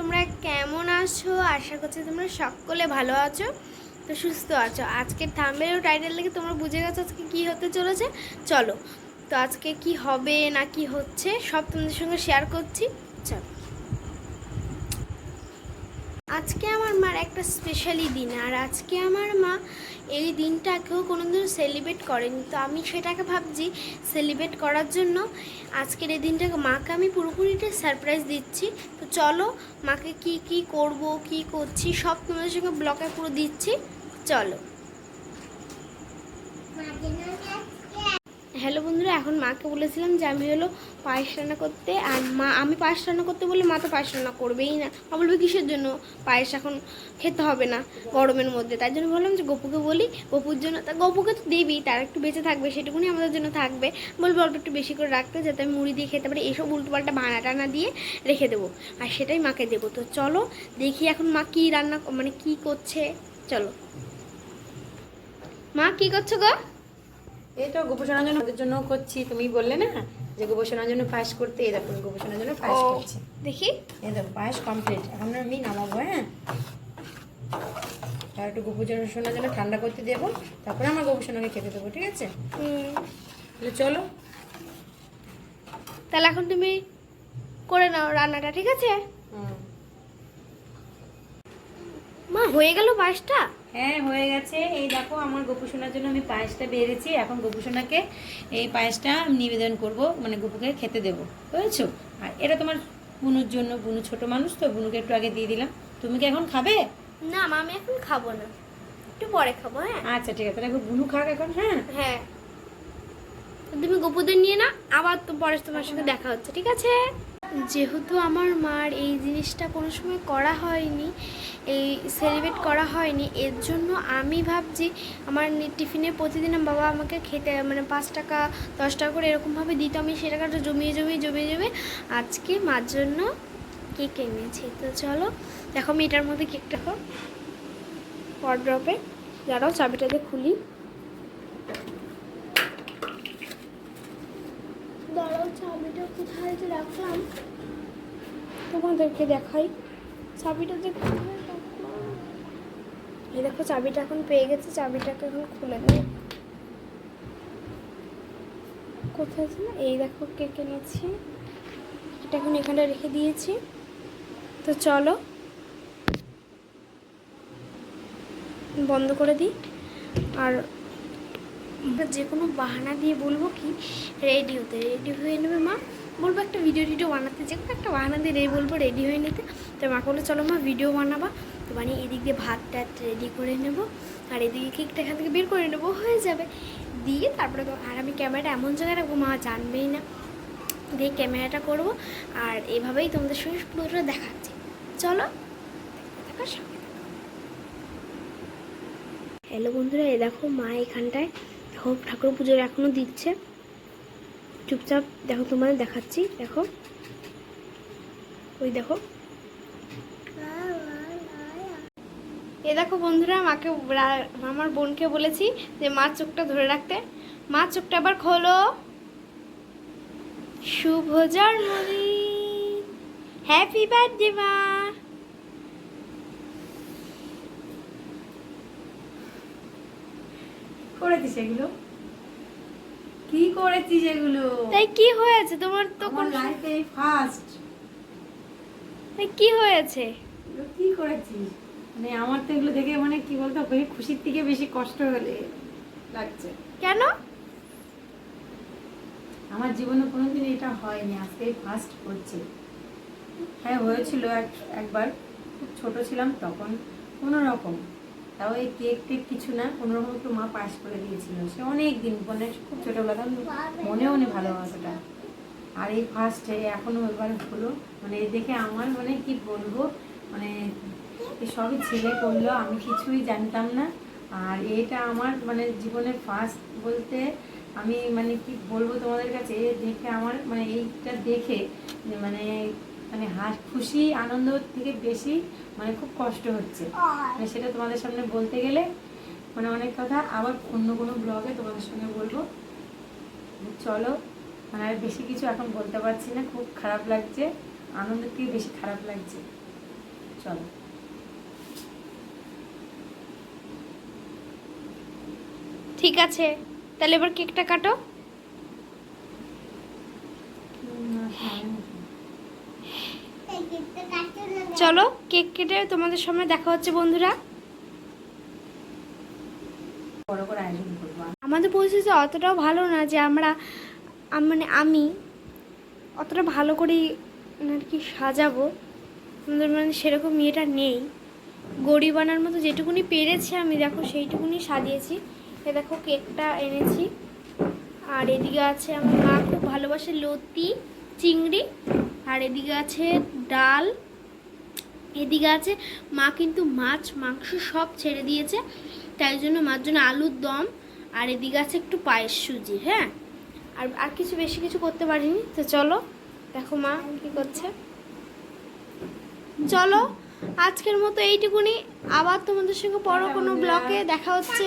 তোমরা কেমন আছো? আশা করছি তোমরা সকলে ভালো আছো তো সুস্থ আছো। আজকে থামের টাইটেল দেখে তোমরা বুঝে গেছো আজকে কী হতে চলেছে। চলো, তো আজকে কি হবে না কি হচ্ছে সব তোমাদের সঙ্গে শেয়ার করছি। চলো। আজকে আমার মার একটা স্পেশালি দিন, আর আজকে আমার মা এই দিনটাকেও কোনোদিন সেলিব্রেট করেনি। তো আমি সেটাকে ভাবছি সেলিব্রেট করার জন্য আজকের এই দিনটাকে মাকে আমি পুরোপুরিটা সারপ্রাইজ দিচ্ছি। তো চলো মাকে কি কি করব, কি করছি, সব তোমাদের সঙ্গে ব্লকে পুরো দিচ্ছি। চলো। হ্যালো বন্ধুরা, এখন মাকে বলেছিলাম যে আমি হলো পায়েস রান্না করতে, আর মা, আমি পায়েস রান্না করতে বলে মা তো পায়েস রান্না করবেই না। মা বলবে, কিসের জন্য? পায়েস এখন খেতে হবে না গরমের মধ্যে। তাই জন্য বললাম যে গপুকে বলি, গপুর জন্য, তা গপুকে তো দেবি তার একটু বেঁচে থাকবে, সেটুকুনি আমাদের জন্য থাকবে। বলব, অল্প একটু বেশি করে রাখতে, যাতে আমি মুড়ি দিয়ে খেতে পারি, এসব উল্টোপাল্টা ভাঙা টানা দিয়ে রেখে দেবো। আর সেটাই মাকে দেবো। তো চলো, দেখি এখন মা কী রান্না মানে কি করছে। চলো। মা, কি করছ গো? এই তো গোপোষণার জন্য ওদের জন্য করছি। তুমি বললে না যে গোপোষণার জন্য পায়েস করতে এই দেখো গোপোষণার জন্য পায়েস করছি। দেখি। এই দেখো পায়েস কমপ্লিট এখন আমি নামাবো হ্যাঁ? আর একটু গোপোষণার জন্য ঠান্ডা করতে দেবো তারপরে আমার গোপোষণাকে খেতে দেবো ঠিক আছে? হুম। তাহলে চলো। তাহলে এখন তুমি করে নাও রান্নাটা ঠিক আছে? হুম। মা হয়ে গেল পায়েসটা? হ্যাঁ হয়ে গেছে। এই দেখো আমার গোপুসোনার জন্য আমি পায়েসটা বেড়েছি। এখন গোপুসোনাকে এই পায়েসটা নিবেদন করব মানে গোপুকে খেতে দেবো। বুঝেছ? আর এটা তোমার বুনুর জন্য বুনু ছোট মানুষ তো বুনুকে একটু আগে দিয়ে দিলাম। তুমি কি এখন খাবে? না মা আমি এখন খাব না। একটু পরে খাব হ্যাঁ? আচ্ছা ঠিক আছে। তাহলে বুনু খাক এখন হ্যাঁ? হ্যাঁ। তুমি গোপুদের নিয়ে না আবার তো পরে তোমার সঙ্গে দেখা হচ্ছে ঠিক আছে? যেহেতু আমার মার এই জিনিসটা কোনো সময় করা হয়নি, এই সেলিব্রেট করা হয়নি, এর জন্য আমি ভাবছি আমার টিফিনে প্রতিদিন বাবা আমাকে খেতে মানে পাঁচ টাকা, দশ টাকা করে এরকমভাবে দিত, আমি সে টাকাটা জমিয়ে জমিয়ে জমিয়ে জমিয়ে আজকে মার জন্য কেক এনেছি। তো চলো, দেখো আমি এটার মধ্যে কেকটা ড্রপে যারাও চাবিটাতে খুলি দাঁড়াও চাবিটা কোথায় যে রাখলাম। তোমাদেরকে দেখাই। চাবিটা যে কোথায় রাখলাম এই দেখো, চাবিটা এখন পেয়ে গেছে, চাবিটাকে এখন খুলে দেবো। কোথায় ছিল এই দেখো কে কিনেছি এটা এখন এখানে রেখে দিয়েছি। তো চলো, বন্ধ করে দিই। আর যে কোনো বাহানা দিয়ে বলব কি? রেডি হতে রেডি হয়ে নেবে মা। বলব একটা ভিডিও টিডিও বানাতে, যে কোনো একটা বাহানা দিয়ে রেডি বলব রেডি হয়ে নিতে। তো মা বলে চলো মা ভিডিও বানাবা। তো মানে এদিক দিয়ে ভাত টাত রেডি করে নেব। আর এদিকে কেকটা এখান থেকে বের করে নেব, হয়ে যাবে। দিয়ে তারপরে তো আর আমি ক্যামেরাটা এমন জায়গায় রাখব, মা জানবেই না। দিয়ে ক্যামেরাটা করব। আর এভাবেই তোমাদের সঙ্গে পুরোটা দেখাচ্ছি। চলো সঙ্গে হ্যালো বন্ধুরা, এ দেখো মা এখানটায় ঠাকুর পুজোর এখনও দিচ্ছে। চুপচাপ দেখো তোমাদের দেখাচ্ছি, দেখো। ওই দেখো। এ দেখো বন্ধুরা, মাকে আমার বোনকে বলেছি যে মার চোখটা ধরে রাখতে। মা, চোখটা আবার খোলো। শুভ জন্মদিন। হ্যাপি বার্থডে মা। করেছিস এগুলো? কি করেছিস এগুলো? তাই কি হয়েছে? তোমার তো আমার কোন লাইফে ফার্স্ট তাই কি হয়েছে? কি করেছিস? মানে আমার তো এগুলো দেখে মানে কি বলতো খুশির থেকে বেশি কষ্ট হলে লাগছে। কেন? আমার জীবনে কোনোদিন এটা হয়নি আজকে ফার্স্ট হচ্ছে হ্যাঁ হয়েছিল এক একবার। খুব ছোট ছিলাম তখন কোনো রকম। তাও এই কেক টেক কিছু না কোনো রকম একটু মা পাস করে দিয়েছিল। সে অনেক দিন মানে খুব ছোটোবেলা তখন মনেও নেই ভালোবাসাটা। আর এই ফার্স্টে এখনও এবার হলো মানে এই দেখে আমার মানে কি বলব মানে সবই ছেলে করল, আমি কিছুই জানতাম না। আর এটা আমার মানে জীবনের ফার্স্ট বলতে আমি মানে কি বলব তোমাদের কাছে দেখে আমার মানে এইটা দেখে মানে মানে হাস, খুশি, আনন্দ থেকে বেশি মানে খুব কষ্ট হচ্ছে। মানে সেটা তোমাদের সামনে বলতে গেলে মানে অনেক কথা। আবার অন্য কোনো ব্লগে তোমাদের সঙ্গে বলব। চলো মানে আর বেশি কিছু এখন বলতে পারছি না। খুব খারাপ লাগছে। আনন্দের থেকে বেশি খারাপ লাগছে। চলো। ঠিক আছে। তাহলে এবার কেকটা কাটো হুম, আর সময় মতো। চলো কেক কেটে তোমাদের সামনে দেখা হচ্ছে বন্ধুরা। আমাদের পরিস্থিতি অতটাও ভালো না যে আমরা মানে আমি অতটা ভালো করে আর কি সাজাবো। আমাদের মানে সেরকম ইয়েটা নেই। গরিব আনার মতো যেটুকুনি পেরেছি আমি দেখো সেইটুকুনি সাজিয়েছি। এ দেখো কেকটা এনেছি। আর এদিকে আছে আমার মা খুব ভালোবাসে লতি চিংড়ি। আর এদিকে আছে ডাল। এদিকে আছে মা কিন্তু মাছ মাংস সব ছেড়ে দিয়েছে তাই জন্য মার জন্য আলুর দম আর এদিকে আছে একটু পায়েস সুজি হ্যাঁ? আর আর কিছু বেশি কিছু করতে পারিনি তো চলো দেখো মা কি করছে। চলো আজকের মতো এইটুকুনি আবার তোমাদের সঙ্গে পরো কোনো ব্লকে দেখা হচ্ছে।